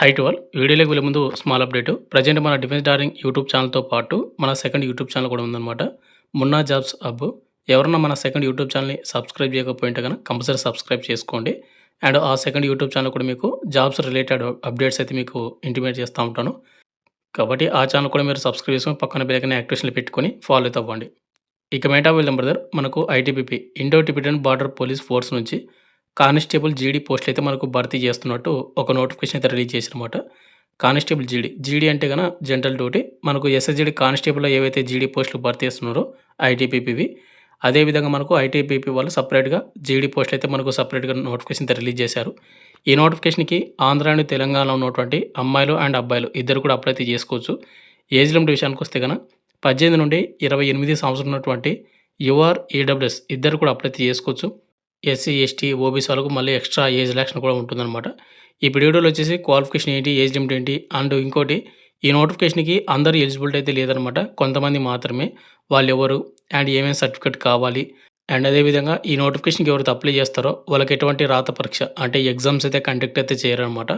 High to all వీడియోలోకి వెళ్ళే ముందు స్మాల్ అప్డేట్ ప్రజెంట్ మన డిఫెన్స్ డారింగ్ యూట్యూబ్ ఛానల్తో పాటు మన సెకండ్ యూట్యూబ్ ఛానల్ కూడా ఉందన్నమాట. మున్నా జాబ్స్ హబ్ ఎవరన్నా మన సెకండ్ యూట్యూబ్ ఛానల్ని సబ్స్క్రైబ్ చేయకపోయింటే కనుక కంపల్సరీ సబ్స్క్రైబ్ చేసుకోండి. అండ్ ఆ సెకండ్ యూట్యూబ్ ఛానల్ కూడా మీకు జాబ్స్ రిలేటెడ్ అప్డేట్స్ అయితే మీకు ఇంటిమేట్ చేస్తూ ఉంటాను. కాబట్టి ఆ ఛానల్ కూడా మీరు సబ్స్క్రైబ్ చేసుకొని పక్కన బెలకనే యాక్టివేషన్లు పెట్టుకొని ఫాలో అయితే అవ్వండి. ఇక మేటా వెళ్దాం బ్రదర్ మనకు ITBP Indo Tibetan border police force నుంచి కానిస్టేబుల్ జీడీ పోస్టులు అయితే మనకు భర్తీ చేస్తున్నట్టు ఒక నోటిఫికేషన్ అయితే రిలీజ్ చేసినమాట కానిస్టేబుల్ జీడీ జీడీ అంటే కనుక జనరల్ డ్యూటీ. మనకు ఎస్ఎస్జీడీ కానిస్టేబుల్లో ఏవైతే జీడీ పోస్టులు భర్తీ చేస్తున్నారో ఐటీపీపీవి అదేవిధంగా మనకు ఐటీపీపీ వాళ్ళు సపరేట్గా జీడీ పోస్ట్ అయితే మనకు సపరేట్గా నోటిఫికేషన్ అయితే రిలీజ్ చేశారు. ఈ నోటిఫికేషన్కి ఆంధ్ర అండ్ తెలంగాణలో ఉన్నటువంటి అమ్మాయిలు అండ్ అబ్బాయిలు ఇద్దరు కూడా అప్లై అయితే చేసుకోవచ్చు. ఏజ్ లిమిట్ విషయానికి వస్తే కనుక పద్దెనిమిది నుండి ఇరవై ఎనిమిది సంవత్సరం ఉన్నటువంటి యుఆర్ ఈడబ్ల్యూఎస్ ఇద్దరు కూడా అప్లై చేసుకోవచ్చు. ఎస్సీ ఎస్టీ ఓబీసీ వాళ్ళకు మళ్ళీ ఎక్స్ట్రా ఏజ్ రిలాక్షన్ కూడా ఉంటుందన్నమాట. ఈ వీడియోలో వచ్చేసి క్వాలిఫికేషన్ ఏంటి ఏజ్ లిమిట్ ఏంటి అండ్ ఇంకోటి ఈ నోటిఫికేషన్కి అందరూ ఎలిజిబిలిటీ అయితే లేదనమాట కొంతమంది మాత్రమే వాళ్ళు ఎవరు అండ్ ఏమేమి సర్టిఫికేట్ కావాలి అండ్ అదేవిధంగా ఈ నోటిఫికేషన్కి ఎవరైతే అప్లై చేస్తారో వాళ్ళకి ఎటువంటి రాత పరీక్ష అంటే ఎగ్జామ్స్ అయితే కండక్ట్ అయితే చేయరనమాట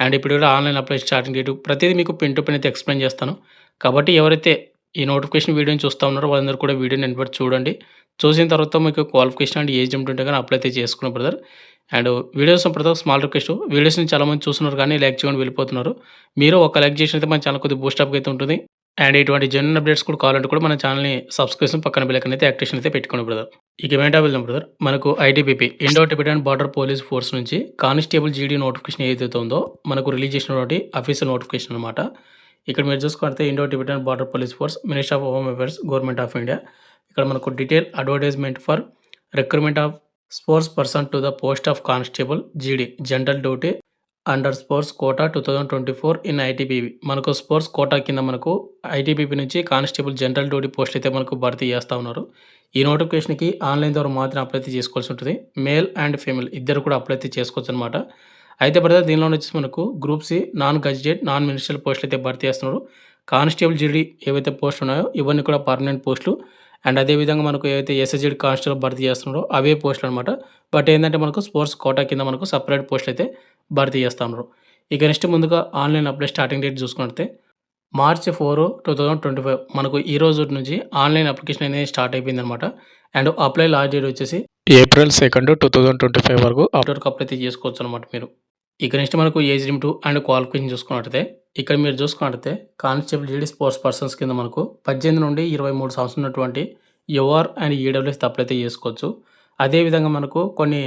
అండ్ ఇప్పుడు కూడా ఆన్లైన్ అప్లై స్టార్టింగ్ డేటు ప్రతిదీ మీకు పిన్ టు పిన్ అయితే ఎక్స్ప్లెయిన్ చేస్తాను. కాబట్టి ఎవరైతే ఈ నోటిఫికేషన్ వీడియోని చూస్తూ ఉన్నారు. వాళ్ళందరూ కూడా వీడియోని ఎన్బట్టి చూడండి. చూసిన తర్వాత మీకు క్వాలిఫికేషన్ అండ్ ఏజ్ ఉంటుంటే కానీ అప్లై అయితే చేసుకున్న బ్రదర్ అండ్ వీడియోస్ ప్రతి స్మాల్ రిక్వెస్ట్ వీడియోస్ని చాలామంది చూస్తున్నారు కానీ లైక్ చేయని వెళ్ళిపోతున్నారు. మీరు ఒక లైక్ చేసినైతే మన ఛానల్ కొద్దిగా బూస్టప్ అయితే ఉంటుంది. అండ్ ఇటువంటి జనరల్ అప్డేట్స్ కూడా కావాలంటే కూడా మన ఛానల్ని సబ్స్క్రిప్షన్ పక్కన బిల్లకన్ అయితే యాక్టివేషన్ అయితే పెట్టుకోండి బ్రదర్ ఇక ఏంటా వెళ్దాం బ్రదర్ మనకు ITBP Indo Tibetan border police force నుంచి కానిస్టేబుల్ జీడీ నోటిఫికేషన్ ఏదైతే ఉందో మనకు రిలీజ్ చేసినటువంటి అఫీషియల్ నోటిఫికేషన్ అనమాట ఇక్కడ మీరు చూసుకుంటే Indo Tibetan border police force minister of home affairs government of India. ఇక్కడ మనకు detail advertisement for recruitment of sports person to the post of constable GD general duty under sports quota two thousand twenty four in ITBP మనకు sports quota కింద మనకు ఐటీబీబీ నుంచి constable general duty post అయితే మనకు భర్తీ చేస్తూ ఉన్నారు. ఈ నోటిఫికేషన్కి ఆన్లైన్ ద్వారా మాత్రం అప్లై చేసుకోవాల్సి ఉంటుంది. మేల్ అండ్ ఫీమేల్ ఇద్దరు కూడా అప్లై చేసుకోవచ్చు అనమాట అయితే బ్రదర్ దీనిలో వచ్చేసి మనకు group C non gazetted non ministerial పోస్టులు అయితే భర్తీ చేస్తున్నారు కానిస్టేబుల్ జీడీ ఏవైతే పోస్టులు ఉన్నాయో ఇవన్నీ కూడా పర్మనెంట్ పోస్టులు. అండ్ అదేవిధంగా మనకు ఏవైతే ఎస్ఎస్జెడ్ కానిస్టేబుల్ భర్తీ చేస్తున్నారో అవే పోస్టులు అనమాట బట్ ఏంటంటే మనకు స్పోర్ట్స్ కోటా కింద మనకు సపరేట్ పోస్టులు అయితే భర్తీ చేస్తున్నారు ఇక నెక్స్ట్ ముందుగా ఆన్లైన్ అప్లై స్టార్టింగ్ డేట్ చూసుకుంటే March four two thousand twenty five మనకు ఈ రోజు నుంచి ఆన్లైన్ అప్లికేషన్ అనేది స్టార్ట్ అయిపోయింది అనమాట అండ్ అప్లై లాస్ట్ డేట్ వచ్చేసి April second two thousand twenty five వరకు అప్లై చేసుకోవచ్చు అనమాట మీరు. ఇక నెక్స్ట్ మనకు ఏజ్ లిమిట్ అండ్ క్వాలిఫికేషన్ చూసుకున్నట్టయితే ఇక్కడ మీరు చూసుకున్నట్టయితే కానిస్టేబుల్ జీడీ స్పోర్ట్స్ పర్సన్స్ కింద మనకు పద్దెనిమిది నుండి ఇరవై మూడు సంవత్సరం ఉన్నటువంటి యువర్ అండ్ ఈడబ్ల్యూఎస్ అప్లై అయితే చేసుకోవచ్చు అదేవిధంగా మనకు కొన్ని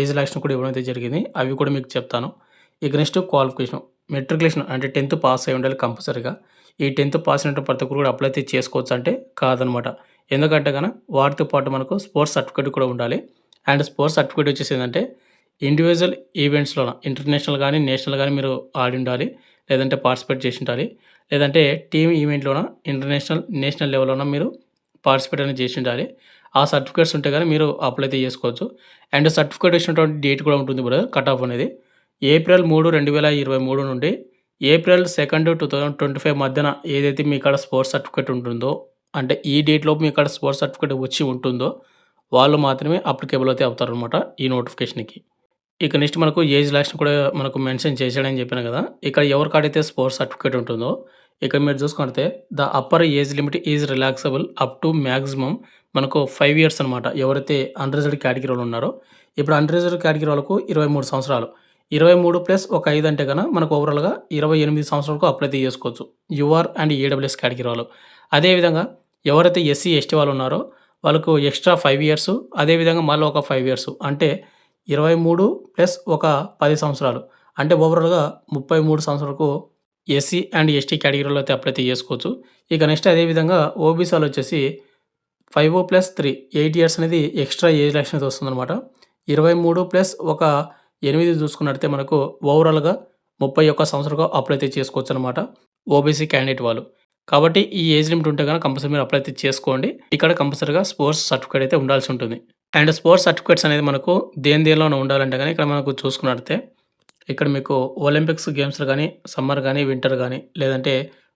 ఏజ్ రిలాక్షన్ కూడా ఇవ్వడం అయితే జరిగింది. అవి కూడా మీకు చెప్తాను. ఇక నెక్స్ట్ క్వాలిఫికేషన్ మెట్రికులేషన్ అంటే టెన్త్ పాస్ అయి ఉండాలి కంపల్సరీగా. ఈ టెన్త్ పాస్ అయినట్టు ప్రతి ఒక్కరు కూడా అప్లై అయితే చేసుకోవచ్చు అంటే కాదనమాట. ఎందుకంటే కనుక వాటితో పాటు మనకు స్పోర్ట్స్ సర్టిఫికేట్ కూడా ఉండాలి. అండ్ స్పోర్ట్స్ సర్టిఫికేట్ వచ్చేసి ఏంటంటే ఇండివిజువల్ ఈవెంట్స్లో ఇంటర్నేషనల్ కానీ నేషనల్ కానీ మీరు ఆడి ఉండాలి లేదంటే పార్టిసిపేట్ చేసి ఉండాలి లేదంటే టీమ్ ఈవెంట్లోన ఇంటర్నేషనల్ నేషనల్ లెవెల్లోన మీరు పార్టిసిపేట్ అనేది చేసి ఉండాలి ఆ సర్టిఫికేట్స్ ఉంటే కానీ మీరు అప్లై అయితే చేసుకోవచ్చు. అండ్ సర్టిఫికేట్ ఇచ్చినటువంటి డేట్ కూడా ఉంటుంది బ్రదర్ కట్ ఆఫ్ అనేది. ఏప్రిల్ మూడు రెండు వేల ఇరవై మూడు నుండి April second two thousand twenty five మధ్యన ఏదైతే మీ కాడ స్పోర్ట్స్ సర్టిఫికేట్ ఉంటుందో అంటే ఈ డేట్లోపు మీ కాడ స్పోర్ట్స్ సర్టిఫికేట్ వచ్చి ఉంటుందో వాళ్ళు మాత్రమే అప్లికేబుల్ అయితే అవుతారనమాట ఈ నోటిఫికేషన్కి ఇక నెక్స్ట్ మనకు ఏజ్ లాస్ట్ కూడా మనకు మెన్షన్ చేశాడని చెప్పాను కదా. ఇక్కడ ఎవరి కాడైతే స్పోర్ట్స్ సర్టిఫికేట్ ఉంటుందో ఇక్కడ మీరు చూసుకుంటే the upper age limit is relaxable up to maximum మనకు ఫైవ్ ఇయర్స్ అనమాట ఎవరైతే అన్రిజర్వ్డ్ కేటగిరీ వాళ్ళు ఉన్నారో ఇప్పుడు అన్రిజర్వ్డ్ కేటగిరీ వాళ్ళకు ఇరవై మూడు సంవత్సరాలు. ఇరవై మూడు ప్లస్ ఒక ఐదు అంటే కనుక మనకు ఓవరాల్గా ఇరవై ఎనిమిది సంవత్సరాలకు అప్లై చేసుకోవచ్చు. యుఆర్ అండ్ ఈడబ్ల్యూఎస్ కేటగిరీ వాళ్ళు. అదేవిధంగా ఎవరైతే ఎస్సీ ఎస్టీ వాళ్ళు ఉన్నారో వాళ్ళకు ఎక్స్ట్రా ఫైవ్ ఇయర్స్ అదేవిధంగా మళ్ళీ ఒక ఫైవ్ ఇయర్స్ అంటే ఇరవై మూడు ప్లస్ ఒక పది సంవత్సరాలు. అంటే ఓవరాల్గా ముప్పై మూడు సంవత్సరాలకు ఎస్సీ అండ్ ఎస్టీ కేటగిరీలో అయితే అప్లై చేసుకోవచ్చు. ఇక నెక్స్ట్ అదేవిధంగా ఓబీసీలు వచ్చేసి ఫైవ్ ఓ ప్లస్ త్రీ ఎయిట్ ఇయర్స్ అనేది ఎక్స్ట్రా ఏజ్ రిలాక్షన్ అయితే వస్తుందన్నమాట. ఇరవై మూడు ప్లస్ ఒక ఎనిమిది చూసుకున్నట్టయితే మనకు ఓవరాల్గా ముప్పై ఒక్క సంవత్సరాలకు అప్లై అయితే చేసుకోవచ్చు అనమాట ఓబీసీ క్యాండిడేట్ వాళ్ళు. కాబట్టి ఈ ఏజ్ లిమిట్ ఉంటే కనుక కంపల్సరీ మీరు అప్లై అయితే చేసుకోండి. ఇక్కడ కంపల్సరీగా స్పోర్ట్స్ సర్టిఫికేట్ అయితే ఉండాల్సి ఉంటుంది. అండ్ స్పోర్ట్స్ సర్టిఫికేట్స్ అనేది మనకు దేని దేనిలోనే ఉండాలంటే కానీ ఇక్కడ మనకు చూసుకున్నట్లయితే ఇక్కడ మీకు ఒలింపిక్స్ గేమ్స్లో కానీ సమ్మర్ కానీ వింటర్ కానీ లేదంటే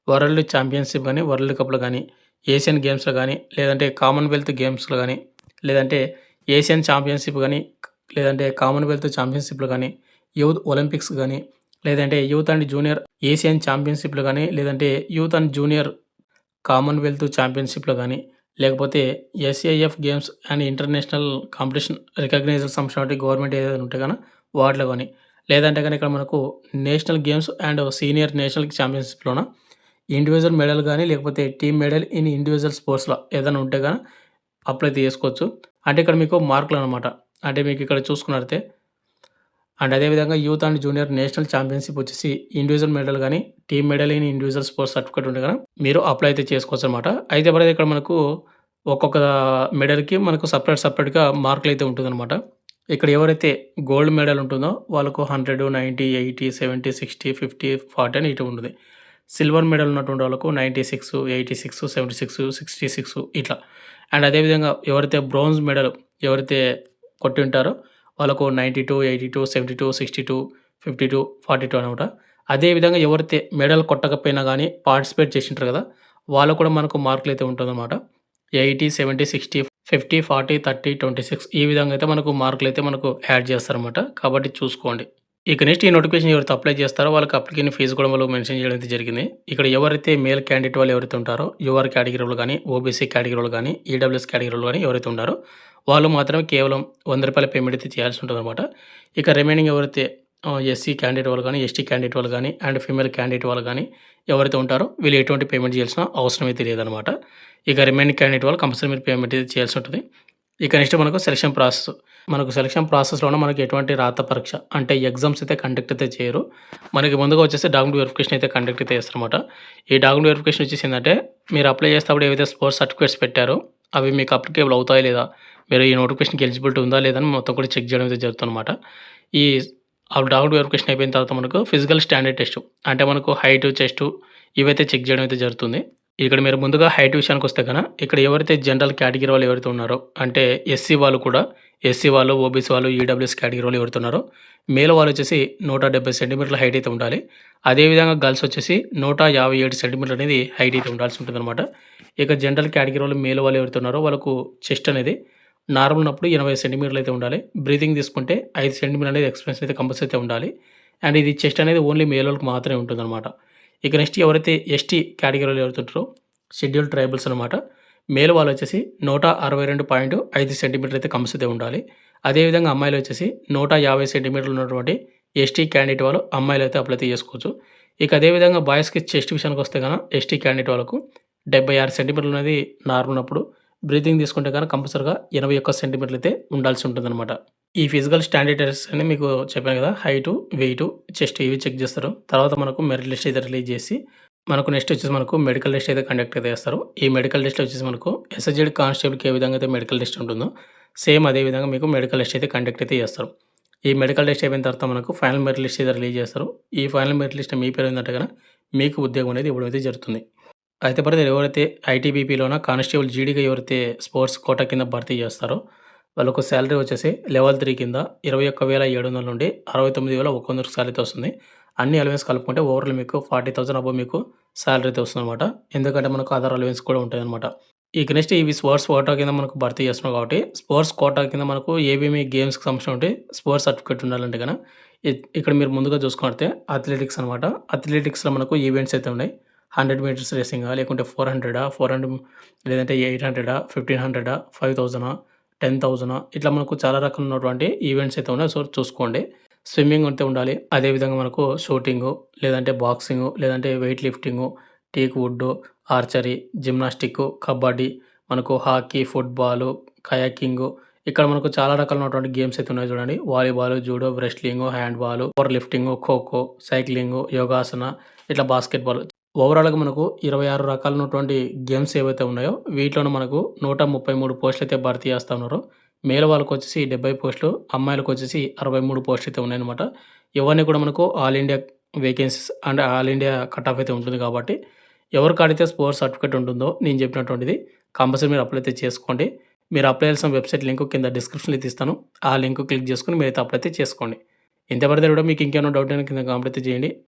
వరల్డ్ ఛాంపియన్షిప్ కానీ వరల్డ్ కప్లో కానీ ఏషియన్ గేమ్స్లో కానీ లేదంటే కామన్వెల్త్ గేమ్స్లో కానీ లేదంటే ఏషియన్ ఛాంపియన్షిప్ కానీ లేదంటే కామన్వెల్త్ ఛాంపియన్షిప్లో కానీ యూత్ ఒలింపిక్స్ కానీ లేదంటే యూత్ అండ్ జూనియర్ ఏషియన్ ఛాంపియన్‌షిప్‌లో కానీ లేదంటే యూత్ అండ్ జూనియర్ కామన్‌వెల్త్ ఛాంపియన్‌షిప్‌లో కానీ లేకపోతే SAF games and international competition recogniser సంస్థ వంటి గవర్నమెంట్ ఏదైనా ఉంటే కానీ వాటిలో కానీ లేదంటే కానీ ఇక్కడ మనకు national games and senior national ఛాంపియన్‌షిప్‌లోన individual medal కానీ లేకపోతే టీమ్ మెడల్ ఇన్ ఇండివిజువల్ స్పోర్ట్స్‌లో ఏదైనా ఉంటే కానీ అప్లై చేసుకోవచ్చు. అంటే ఇక్కడ మీకు మార్కులు అనమాట అంటే మీకు ఇక్కడ చూసుకున్నట్టే అండ్ అదే విధంగా youth and junior national championship వచ్చేసి ఇండివిజువల్ మెడల్ కానీ team medal in individual sports certificate ఉంటే కదా మీరు అప్లై అయితే చేసుకోవచ్చు అనమాట అయితే ఎవరైతే ఇక్కడ మనకు ఒక్కొక్క మెడల్కి మనకు సపరేట్ సపరేట్గా మార్కులు అయితే ఉంటుందన్నమాట. ఇక్కడ ఎవరైతే గోల్డ్ మెడల్ ఉంటుందో వాళ్ళకు hundred ninety eighty seventy sixty fifty forty అని ఇటు ఉంటుంది. సిల్వర్ మెడల్ ఉన్నటువంటి వాళ్ళకు ninety six eighty six seventy six sixty six ఇట్లా అండ్ అదేవిధంగా ఎవరైతే బ్రోంజ్ మెడల్ ఎవరైతే కొట్టి ఉంటారో వాళ్ళకు ninety two eighty two seventy two sixty two fifty two forty two అనమాట అదే విధంగా ఎవరైతే మెడల్ కొట్టకపోయినా కానీ పార్టిసిపేట్ చేసింటారు కదా! వాళ్ళు కూడా మనకు మార్కులైతే ఉంటుందనమాట. 80, 70, 60, 50, 40, 30, 26 ఈ విధంగా అయితే మనకు మార్కులైతే మనకు యాడ్ చేస్తారన్నమాట కాబట్టి చూసుకోండి. ఇక నెక్స్ట్ ఈ నోటిఫికేషన్ ఎవరైతే అప్లై చేస్తారో వాళ్ళకి అప్లికేషన్ ఫీజు కూడా వాళ్ళు మెన్షన్ చేయడం అయితే జరిగింది. ఇక్కడ ఎవరైతే మేల్ క్యాండిడేట్ వాళ్ళు ఎవరైతే ఉంటారో యూఆర్ కేటగిరీలు కానీ ఓబీసీ కేటగిరీలు కానీ ఈడబ్ల్యూఎస్ కేటగిరీలు కానీ ఎవరైతే ఉంటారో వాళ్ళు మాత్రమే కేవలం వంద రూపాయల పేమెంట్ అయితే చేయాల్సి ఉంటుందనమాట. ఇక రిమైనింగ్ ఎవరైతే ఎస్సీ క్యాండిడేట్ వాళ్ళు కానీ ఎస్టీ క్యాండిడేట్ వాళ్ళు కానీ అండ్ ఫీమేల్ క్యాండిడేట్ వాళ్ళు కానీ ఎవరైతే ఉంటారో వీళ్ళు ఎటువంటి పేమెంట్ చేయాల్సిన అవసరం అయితే లేదనమాట. ఇక రిమైనింగ్ క్యాండిడేట్ వాళ్ళు కంపల్సరీ మీరు పేమెంట్ అయితే చేయాల్సి ఉంటుంది. ఇక నెక్స్ట్ మనకు సెలక్షన్ ప్రాసెస్. మనకు సెలక్షన్ ప్రాసెస్లోనే మనకి ఎటువంటి రాత పరీక్ష అంటే ఎగ్జామ్స్ అయితే కండక్ట్ అయితే చేయరు. మనకి ముందుగా వచ్చేసి డాక్యుమెంట్ వెరిఫికేషన్ అయితే కండక్ట్ అయితే చేస్తారనమాట. ఈ డాక్యుమెంట్ వెరిఫికేషన్ వచ్చేసి ఏంటంటే మీరు అప్లై చేసేటప్పుడు ఏవైతే స్పోర్ట్స్ సర్టిఫికేట్స్ పెట్టారో అవి మీకు అప్లికేబుల్ అవుతాయా లేదా? మీరు ఈ నోటిఫికేషన్‌కి ఎలిజిబిలిటీ ఉందా లేదా? అని మొత్తం కూడా చెక్ చేయడం అయితే జరుగుతుందనమాట. ఈ ఆ డాక్యుమెంట్ వెరిఫికేషన్ అయిపోయిన తర్వాత మనకు ఫిజికల్ స్టాండర్డ్ టెస్ట్ అంటే మనకు హైట్, చెస్ట్ ఇవైతే చెక్ చేయడం అయితే జరుగుతుంది. ఇక్కడ మీరు ముందుగా హైట్ విషయానికి వస్తే కనుక ఇక్కడ ఎవరైతే జనరల్ కేటగిరీ వాళ్ళు ఎవరైతే ఉన్నారో అంటే ఎస్సీ వాళ్ళు కూడా ఎస్సీ వాళ్ళు, ఓబీసీ వాళ్ళు, ఈడబ్ల్యూఎస్ కేటగిరీ వాళ్ళు ఎవరైతే ఉన్నారో మేల్ వాళ్ళు వచ్చేసి 170 సెంటీమీటర్ల హైట్ అయితే ఉండాలి. అదే విధంగా గర్ల్స్ వచ్చేసి 157 సెంటీమీటర్లు అనేది హైట్ అయితే ఉండాల్సి ఉంటుందనమాట. ఇక జనరల్ కేటగిరీ వాళ్ళు మేల్ వాళ్ళు ఎవరైతే ఉన్నారో వాళ్ళకు చెస్ట్ అనేది నార్మల్ ఉన్నప్పుడు 80 సెంటీమీటర్లు అయితే ఉండాలి. బ్రీతింగ్ తీసుకుంటే ఐదు సెంటీమీటర్ అనేది ఎక్స్పెన్స్ అయితే కంపల్సరీ అయితే ఉండాలి. అండ్ ఇది చెస్ట్ అనేది ఓన్లీ మేల్ వాళ్ళకి మాత్రమే ఉంటుందన్నమాట ఇక నెక్స్ట్ ఎవరైతే ఎస్టీ కేటగిరీలో ఎవరుతుంటారో షెడ్యూల్ ట్రైబల్స్ అనమాట. మేల్ వాళ్ళు వచ్చేసి నూట అరవై రెండు పాయింట్ ఐదు సెంటీమీటర్ అయితే కంపల్సరీ అయితే ఉండాలి. అదేవిధంగా అమ్మాయిలు వచ్చేసి 150 సెంటీమీటర్లు ఉన్నటువంటి ఎస్టీ క్యాండిడేట్ వాళ్ళు అమ్మాయిలు అయితే అప్లై చేసుకోవచ్చు. ఇక అదే విధంగా బాయ్స్‌కి చెస్ట్ విషయానికొస్తే కనుక ఎస్టీ క్యాండిడేట్ వాళ్ళకు 76 సెంటీమీటర్లు అనేది నార్మల్ ఉన్నప్పుడు బ్రీతింగ్ తీసుకుంటే గన కంపల్సరీగా 81 సెంటీమీటర్లు అయితే ఉండాల్సి ఉంటుందనమాట. ఈ ఫిజికల్ స్టాండర్డ్ టెస్ట్ అని మీకు చెప్పాను కదా! హైటు, వెయిటు, చెస్ట్ ఇవి చెక్ చేస్తారు. తర్వాత మనకు మెరిట్ లిస్ట్ అయితే రిలీజ్ చేసి మనకు నెక్స్ట్ వచ్చేసి మనకు మెడికల్ లిస్ట్ అయితే కండక్ట్ అయితే చేస్తారు. ఈ మెడికల్ లిస్ట్ వచ్చేసి మనకు ఎస్ఎస్జెడ్ కానిస్టేబుల్‌కి ఏ విధంగా అయితే మెడికల్ లిస్ట్ ఉంటుందో సేమ్ అదే విధంగా మీకు మెడికల్ లిస్ట్ అయితే కండక్ట్ అయితే చేస్తారు. ఈ మెడికల్ లిస్ట్ అయిపోయిన తర్వాత మనకు ఫైనల్ మెరిట్ లిస్ట్ అయితే రిలీజ్ చేస్తారు. ఈ ఫైనల్ మెరిట్ లిస్ట్ మీ పేరు ఏంటంటే కనుక మీకు ఉద్యోగం అనేది ఇవ్వడం అయితే జరుగుతుంది. అయితే బ్రదర్ ఎవరైతే ఐటీబీపీలోన కానిస్టేబుల్ జీడీగా ఎవరైతే స్పోర్ట్స్ కోటా కింద భర్తీ చేస్తారో వాళ్ళకు శాలరీ వచ్చేసి లెవెల్ త్రీ కింద 21,700 నుండి 69,100 సాలరీ అయితే వస్తుంది. అన్ని అలవెన్స్ కలుపుకుంటే ఓవరాల్ మీకు 40,000 అబోవ్ మీకు సాలరీ అయితే వస్తుందనమాట. ఎందుకంటే మనకు అదర్ అలవెన్స్ కూడా ఉంటాయనమాట. ఇక నెక్స్ట్ ఇవి స్పోర్ట్స్ కోటా కింద మనకు భర్తీ చేస్తున్నాం కాబట్టి స్పోర్ట్స్ కోటా కింద మనకు ఏవేమి గేమ్స్‌కి ఉంటే స్పోర్ట్స్ సర్టిఫికేట్ ఉండాలంటే కనుక ఇక్కడ మీరు ముందుగా చూసుకుంటే అథ్లెటిక్స్ అనమాట. అథ్లెటిక్స్‌లో మనకు ఈవెంట్స్ అయితే ఉన్నాయి. 100 మీటర్స్ రేసింగా లేకుంటే 400 400 లేదంటే 800 1500 5000 10,000 ఇట్లా మనకు చాలా రకాలు ఉన్నటువంటి ఈవెంట్స్ అయితే ఉన్నాయి. సో చూసుకోండి. స్విమ్మింగ్ అయితే ఉండాలి. అదే విధంగా మనకు షూటింగు లేదంటే బాక్సింగు లేదంటే weight lifting, taekwondo archery, gymnastic, kabaddi, మనకు హాకీ, ఫుట్‌బాలు, కయాకింగ్ ఇక్కడ మనకు చాలా రకాలైనటువంటి గేమ్స్ అయితే ఉన్నాయి చూడండి. Volleyball, judo, wrestling, handball, power lifting, kho kho, cycling, yogasana ఇట్లా బాస్కెట్‌బాల్ ఓవరాల్‌గా మనకు 26 రకాలైనటువంటి గేమ్స్ ఏవైతే ఉన్నాయో వీటిలోనూ మనకు 133 పోస్టులు అయితే భర్తీ చేస్తూ ఉన్నారు. మేల వాళ్ళకి వచ్చేసి డెబ్బై పోస్టులు, అమ్మాయిలకొచ్చేసి 63 పోస్టులు అయితే ఉన్నాయన్నమాట. ఇవన్నీ కూడా మనకు all India vacancies and all India cut off అయితే ఉంటుంది కాబట్టి ఎవరికి ఆడితే స్పోర్ట్స్ సర్టిఫికేట్ ఉంటుందో నేను చెప్పినటువంటిది కంపల్సరీ మీరు అప్లై అయితే చేసుకోండి. మీరు అప్లై చేసిన వెబ్‌సైట్ లింక్ కింద డిస్క్రిప్షన్‌లో అయితే ఇస్తాను. ఆ లింక్ క్లిక్ చేసుకుని మీరైతే అప్లై అయితే చేసుకోండి. ఇంత పడితే కూడా మీకు ఇంకేమైనా డౌట్ అయినా కింద కామెంట్ చేయండి.